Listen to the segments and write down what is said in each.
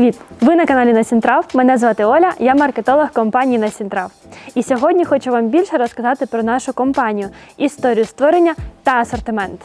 Привіт! Ви на каналі Насінтрав. Мене звати Оля, я маркетолог компанії Насінтрав. І сьогодні хочу вам більше розказати про нашу компанію, історію створення та асортимент.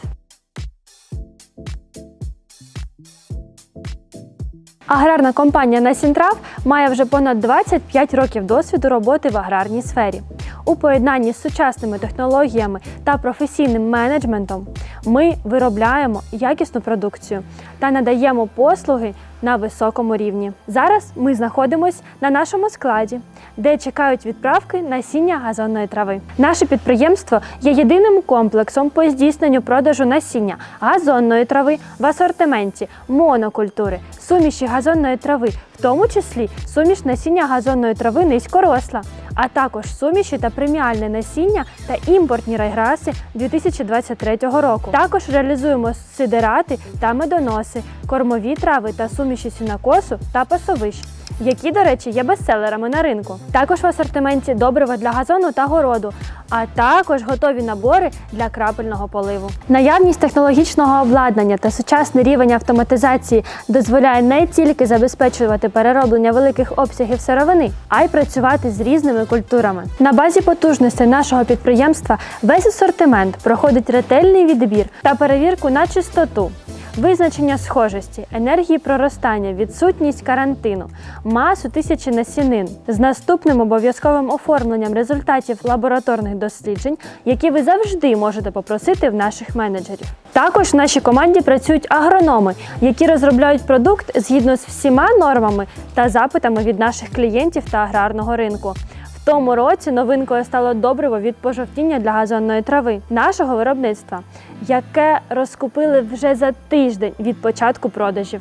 Аграрна компанія Насінтрав має вже понад 25 років досвіду роботи в аграрній сфері. У поєднанні з сучасними технологіями та професійним менеджментом ми виробляємо якісну продукцію та надаємо послуги на високому рівні. Зараз ми знаходимося на нашому складі, де чекають відправки насіння газонної трави. Наше підприємство є єдиним комплексом по здійсненню продажу насіння газонної трави в асортименті монокультури, суміші газонної трави, в тому числі суміш насіння газонної трави низькоросла, а також суміші та преміальне насіння та імпортні райграси 2023 року. Також реалізуємо сидерати та медоноси, кормові трави та суміші сінокосу та пасовищ. Які, до речі, є бестселерами на ринку. Також в асортименті добрива для газону та городу, а також готові набори для крапельного поливу. Наявність технологічного обладнання та сучасний рівень автоматизації дозволяє не тільки забезпечувати перероблення великих обсягів сировини, а й працювати з різними культурами. На базі потужностей нашого підприємства весь асортимент проходить ретельний відбір та перевірку на чистоту. Визначення схожості, енергії проростання, відсутність карантину, масу тисячі насінин з наступним обов'язковим оформленням результатів лабораторних досліджень, які ви завжди можете попросити в наших менеджерів. Також в нашій команді працюють агрономи, які розробляють продукт згідно з всіма нормами та запитами від наших клієнтів та аграрного ринку. В тому році новинкою стало добриво від пожовтіння для газонної трави нашого виробництва, яке розкупили вже за тиждень від початку продажів.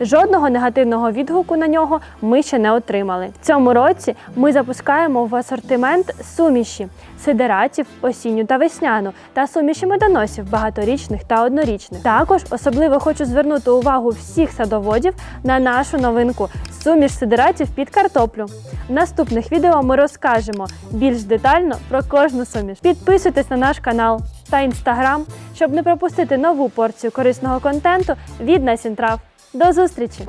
Жодного негативного відгуку на нього ми ще не отримали. В цьому році ми запускаємо в асортимент суміші сидератів, осінню та весняну та суміші медоносів багаторічних та однорічних. Також особливо хочу звернути увагу всіх садоводів на нашу новинку суміш сидератів під картоплю. В наступних відео ми розкажемо більш детально про кожну суміш. Підписуйтесь на наш канал та інстаграм, щоб не пропустити нову порцію корисного контенту від Насінтрав. До зустрічі!